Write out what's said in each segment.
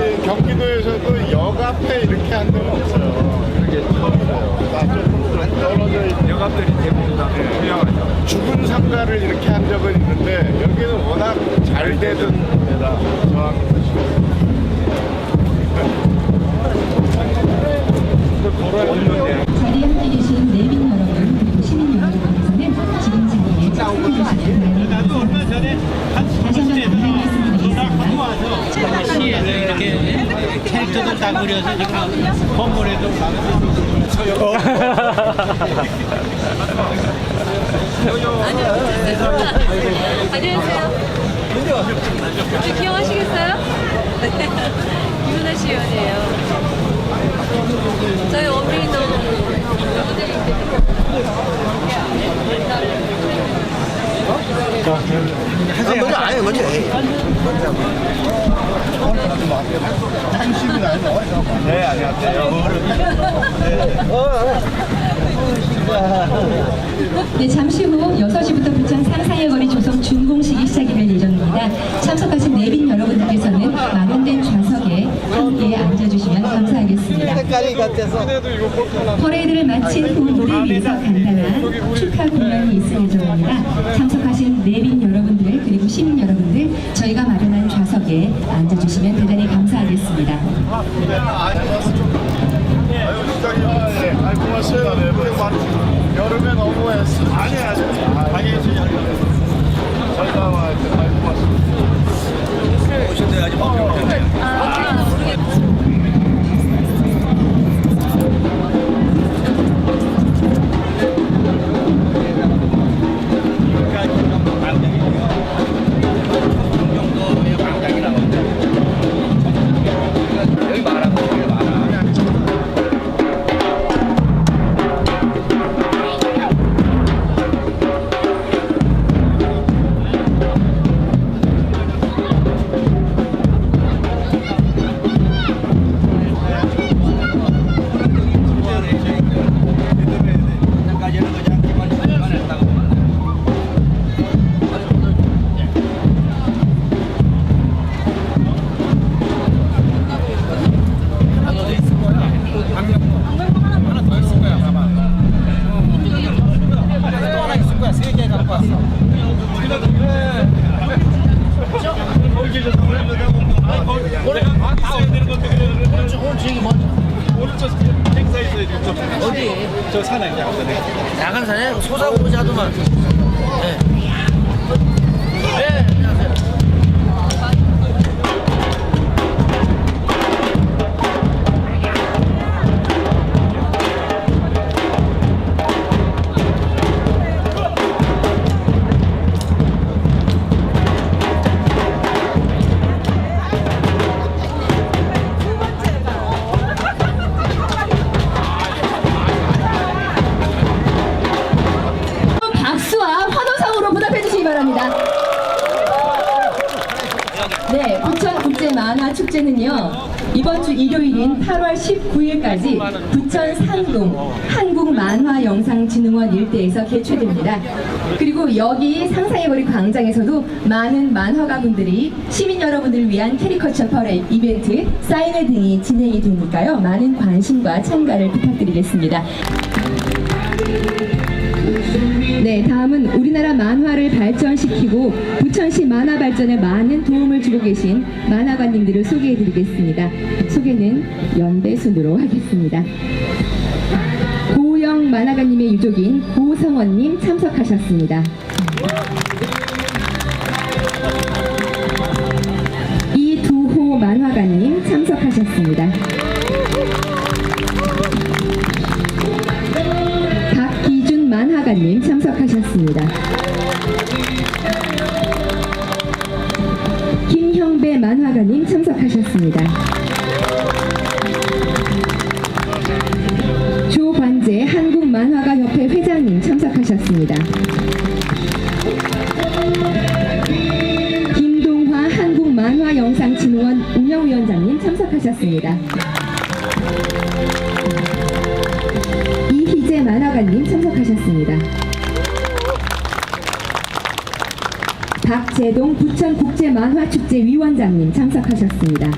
아이 경기도에서도 역 앞에 이렇게 한 데는 없어요. 이렇게 처음이에요. 다 조금 떨어져 있는 영감들이 대부분 다 유명하죠. 죽은 상가를 이렇게 한 적은 있는데 여기는 워낙 잘 되던 데라 저항이 자리에 함께 계신 내빈 여러분 그리고 시민 여러분께서는 지금 자리에 참석해 주시기 바랍니다. 다시 한번 안내 말씀드리겠습니다. 시에서 이렇게 캐릭터도 다 그려서 지금 건물에도 많은 안녕하세요. 네, 기억하시겠어요? 이문아 씨 연이에요. 저희 어머니도 먼저 아니 먼저 해. 네, 안녕하세요. 네, 잠시 후 6시부터 부천 상상의 거리 조성 준공식이 시작이 될 예정입니다. 참석하신 내빈 여러분들께서는 마련된 좌석에 함께 앉아주시면 감사하겠습니다. 퍼레이드를 마친 후 무대 위에서 간단한 축하 공연이 있을 예정입니다. 참석하신 내빈 여러분들 그리고 시민 여러분들 저희가 마련한 좌석에 앉아주시면 대단히 감사하겠습니다. 예, 아. 네, 뭐, 저 산에 이제 한번 야간 산에 소사고자도만. 네. 네, 안녕하세요. 축제는요. 이번 주 일요일인 8월 19일까지 부천 상동 한국만화영상진흥원 일대에서 개최됩니다. 그리고 여기 상상의 거리 광장에서도 많은 만화가분들이 시민 여러분들을 위한 캐리커처 퍼레 이벤트, 사인회 등이 진행이 되니까요. 많은 관심과 참가를 부탁드리겠습니다. 네, 다음은 우리나라 만화를 발전시키고 부천시 만화 발전에 많은 도움을 주고 계신 만화가님들을 소개해드리겠습니다. 소개는 연대 순으로 하겠습니다. 고영 만화가님의 유족인 고성원님 참석하셨습니다. 참석하셨습니다. 이희재 만화가님 참석하셨습니다. 박재동 부천국제만화축제 위원장님 참석하셨습니다.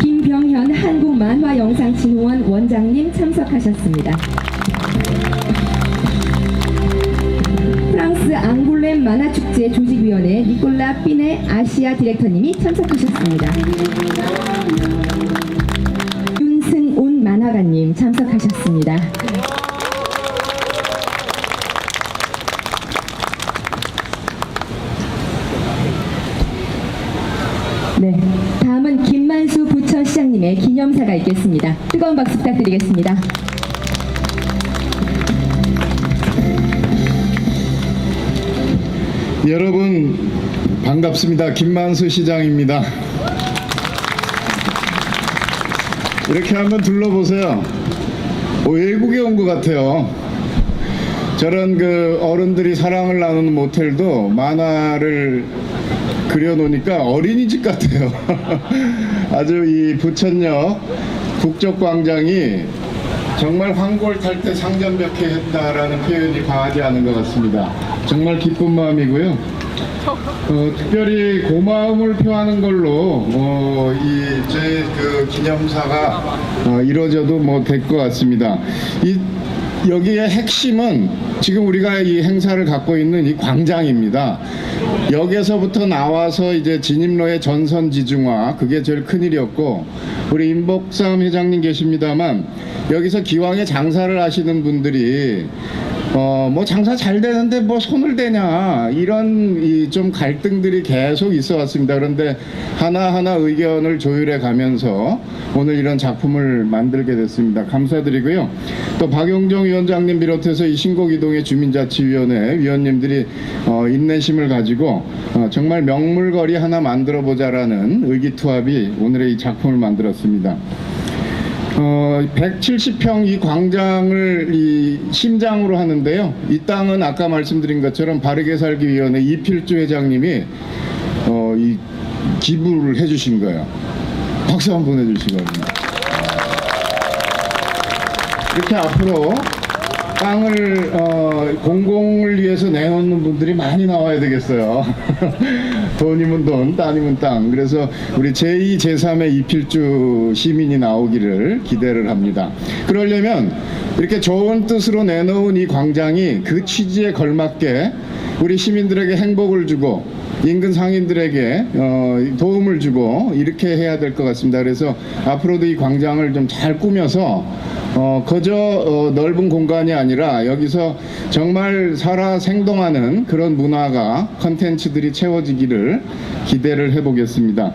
김병현 한국만화영상진흥원 원장님 참석하셨습니다. 프랑스 앙굴렘 만화축제 조직위원회 니콜라 삐네 아시아 디렉터님이 참석하셨습니다. 윤승온 만화가님 참석하셨습니다. 네, 다음은 김만수 부천시장님의 기념사가 있겠습니다. 뜨거운 박수 부탁드리겠습니다. 여러분 반갑습니다. 김만수 시장입니다. 이렇게 한번 둘러보세요. 어, 외국에 온 것 같아요. 저런 그 어른들이 사랑을 나누는 모텔도 만화를 그려놓으니까 어린이집 같아요. 아주 이 부천역 국적광장이 정말 황골 탈 때 상전벽해 했다라는 표현이 과하지 않은 것 같습니다. 정말 기쁜 마음이고요. 어, 특별히 고마움을 표하는 걸로 어, 이제그 기념사가 어, 이루어져도 뭐 될 것 같습니다. 이 여기의 핵심은 지금 우리가 이 행사를 갖고 있는 이 광장입니다. 역에서부터 나와서 이제 진입로의 전선 지중화 그게 제일 큰 일이었고 우리 임복삼 회장님 계십니다만 여기서 기왕에 장사를 하시는 분들이 어 뭐 장사 잘 되는데 뭐 손을 대냐 이런 이 좀 갈등들이 계속 있어 왔습니다. 그런데 하나하나 의견을 조율해 가면서 오늘 이런 작품을 만들게 됐습니다. 감사드리고요. 또 박용정 위원장님 비롯해서 이 신곡이동의 주민자치위원회 위원님들이 어, 인내심을 가지고 어, 정말 명물거리 하나 만들어 보자라는 의기투합이 오늘의 이 작품을 만들었습니다. 어, 170평 이 광장을 이 심장으로 하는데요. 이 땅은 아까 말씀드린 것처럼 바르게 살기 위원회 이필주 회장님이 어, 이 기부를 해주신 거예요. 박수 한번 보내주시기 바랍니다. 이렇게 앞으로 땅을 어, 공공을 위해서 내놓는 분들이 많이 나와야 되겠어요. 돈이면 돈, 땅이면 땅. 그래서 우리 제2, 제3의 이필주 시민이 나오기를 기대를 합니다. 그러려면 이렇게 좋은 뜻으로 내놓은 이 광장이 그 취지에 걸맞게 우리 시민들에게 행복을 주고 인근 상인들에게 어, 도움을 주고 이렇게 해야 될 것 같습니다. 그래서 앞으로도 이 광장을 좀 잘 꾸며서 어, 그저 어, 넓은 공간이 아니라 여기서 정말 살아 생동하는 그런 문화가 컨텐츠들이 채워지기를 기대를 해보겠습니다.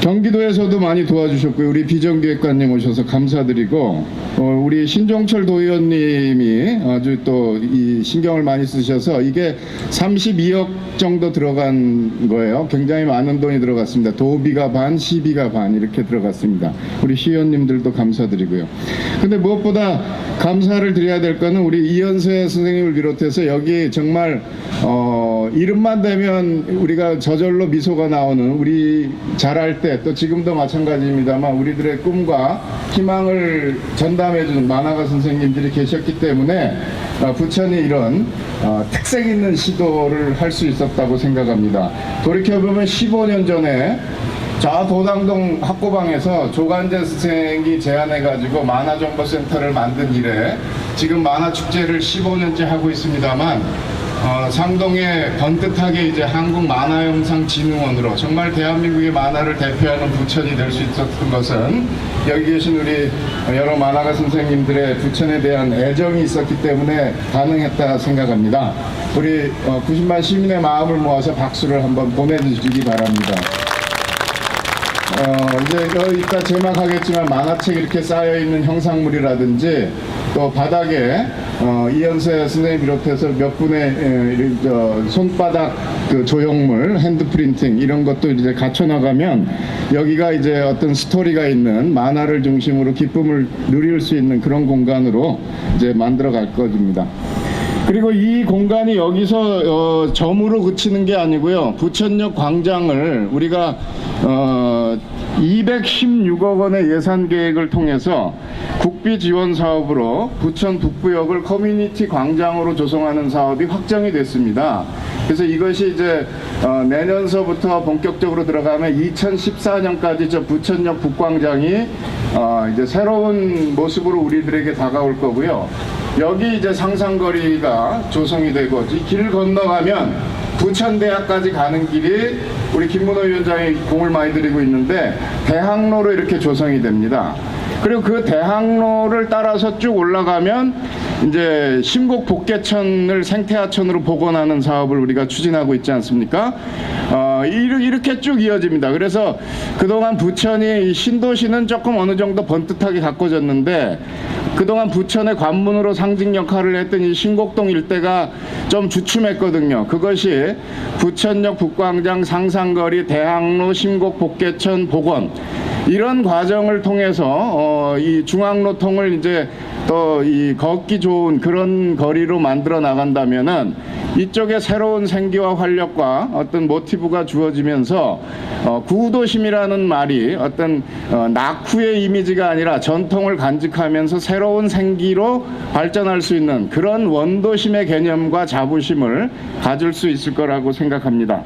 경기도에서도 많이 도와주셨고요. 우리 비정기획관님 오셔서 감사드리고 어, 우리 신종철 도의원님이 아주 또 이 신경을 많이 쓰셔서 이게 32억 정도 들어간 거예요. 굉장히 많은 돈이 들어갔습니다. 도비가 반, 시비가 반 이렇게 들어갔습니다. 우리 시의원님들도 감사드리고요. 근데 무엇보다 감사를 드려야 될 거는 우리 이현세 선생님을 비롯해서 여기 정말 어, 이름만 되면 우리가 저절로 미소가 나오는 우리 잘할 때 또 지금도 마찬가지입니다만 우리들의 꿈과 희망을 전 담해주는 만화가 선생님들이 계셨기 때문에 어, 부천이 이런 어, 특색 있는 시도를 할 수 있었다고 생각합니다. 돌이켜보면 15년 전에 저 도당동 학고방에서 조간재 선생이 제안해가지고 만화정보센터를 만든 이래 지금 만화축제를 15년째 하고 있습니다만 어, 상동에 번듯하게 이제 한국 만화영상진흥원으로 정말 대한민국의 만화를 대표하는 부천이 될 수 있었던 것은 여기 계신 우리 여러 만화가 선생님들의 부천에 대한 애정이 있었기 때문에 가능했다 생각합니다. 우리 어, 90만 시민의 마음을 모아서 박수를 한번 보내주시기 바랍니다. 어, 어, 이제 여기 이따 제막하겠지만 만화책 이렇게 쌓여 있는 형상물이라든지 또 바닥에 어, 이현세 선생님 비롯해서 몇 분의 에, 이, 저, 손바닥 그 조형물, 핸드 프린팅 이런 것도 이제 갖춰 나가면 여기가 이제 어떤 스토리가 있는 만화를 중심으로 기쁨을 누릴 수 있는 그런 공간으로 이제 만들어 갈 것입니다. 그리고 이 공간이 여기서 어, 점으로 그치는 게 아니고요. 부천역 광장을 우리가 어, 216억 원의 예산 계획을 통해서 국비 지원 사업으로 부천 북부역을 커뮤니티 광장으로 조성하는 사업이 확정이 됐습니다. 그래서 이것이 이제 어, 내년서부터 본격적으로 들어가면 2014년까지 저 부천역 북광장이 어, 이제 새로운 모습으로 우리들에게 다가올 거고요. 여기 이제 상상거리가 조성이 되고 이길 건너가면 부천대학까지 가는 길이 우리 김문호 위원장이 공을 많이 들이고 있는데 대학로로 이렇게 조성이 됩니다. 그리고 그 대학로를 따라서 쭉 올라가면 이제 심곡 복개천을 생태하천으로 복원하는 사업을 우리가 추진하고 있지 않습니까? 어, 이렇게 쭉 이어집니다. 그래서 그동안 부천이 이 신도시는 조금 어느 정도 번듯하게 가꿔졌는데 그동안 부천의 관문으로 상징 역할을 했던 이 신곡동 일대가 좀 주춤했거든요. 그것이 부천역 북광장 상상거리 대학로 신곡 복개천 복원 이런 과정을 통해서 어, 이 중앙로통을 이제 또 이 걷기 좋은 그런 거리로 만들어 나간다면은 이쪽에 새로운 생기와 활력과 어떤 모티브가 주어지면서 어, 구도심이라는 말이 어떤 어, 낙후의 이미지가 아니라 전통을 간직하면서 새로운 생기로 발전할 수 있는 그런 원도심의 개념과 자부심을 가질 수 있을 거라고 생각합니다.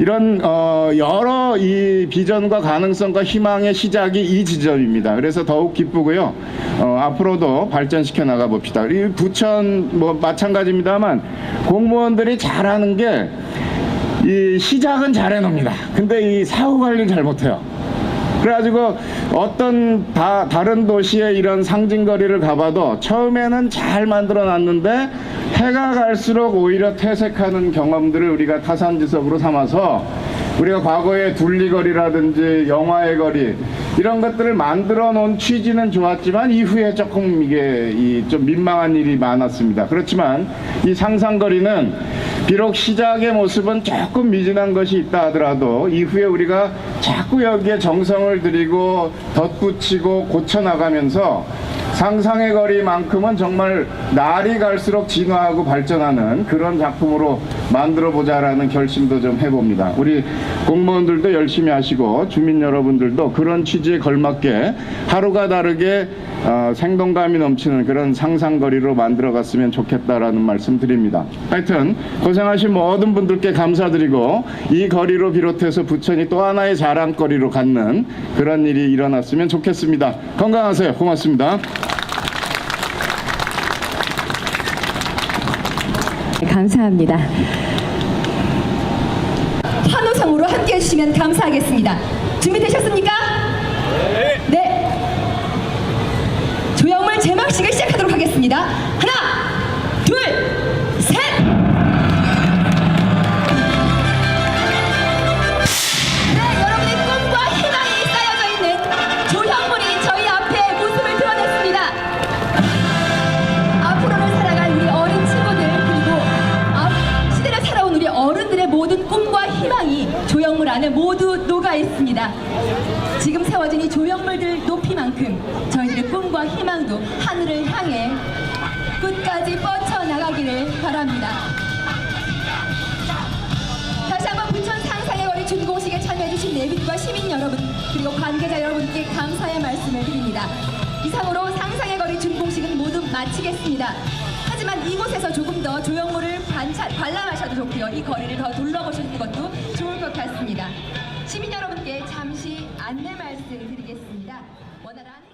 이런 어, 여러 이 비전과 가능성과 희망의 시작이 이 지점입니다. 그래서 더욱 기쁘고요. 어, 앞으로도 발전시켜 나가 봅시다. 이 부천 뭐 마찬가지입니다만 공 무원들이 잘하는 게 이 시작은 잘해놓습니다. 근데 이 사후 관리를 잘 못해요. 그래가지고 어떤 다, 다른 도시의 이런 상징거리를 가봐도 처음에는 잘 만들어 놨는데 해가 갈수록 오히려 퇴색하는 경험들을 우리가 타산지석으로 삼아서 우리가 과거에 둘리거리라든지 영화의 거리 이런 것들을 만들어 놓은 취지는 좋았지만 이후에 조금 이게 이 좀 민망한 일이 많았습니다. 그렇지만 이 상상거리는 비록 시작의 모습은 조금 미진한 것이 있다 하더라도 이후에 우리가 자꾸 여기에 정성을 들이고 덧붙이고 고쳐나가면서 상상의 거리만큼은 정말 날이 갈수록 진화하고 발전하는 그런 작품으로 만들어 보자라는 결심도 좀 해봅니다. 우리 공무원들도 열심히 하시고 주민 여러분들도 그런 취지에 걸맞게 하루가 다르게 어, 생동감이 넘치는 그런 상상거리로 만들어 갔으면 좋겠다라는 말씀 드립니다. 하여튼 고생하신 모든 분들께 감사드리고 이 거리로 비롯해서 부천이 또 하나의 자랑거리로 갖는 그런 일이 일어났으면 좋겠습니다. 건강하세요. 고맙습니다. 감사합니다. 환호성으로 함께 해주시면 감사하겠습니다. 준비되셨습니까? 네. 조형물 제막식을 시작하도록 하겠습니다. 바랍니다. 다시 한번 부천 상상의 거리 준공식에 참여해주신 내빈과 시민 여러분 그리고 관계자 여러분께 감사의 말씀을 드립니다. 이상으로 상상의 거리 준공식은 모두 마치겠습니다. 하지만 이곳에서 조금 더 조형물을 관찰, 관람하셔도 좋고요. 이 거리를 더 둘러보시는 것도 좋을 것 같습니다. 시민 여러분께 잠시 안내 말씀 드리겠습니다. 원활한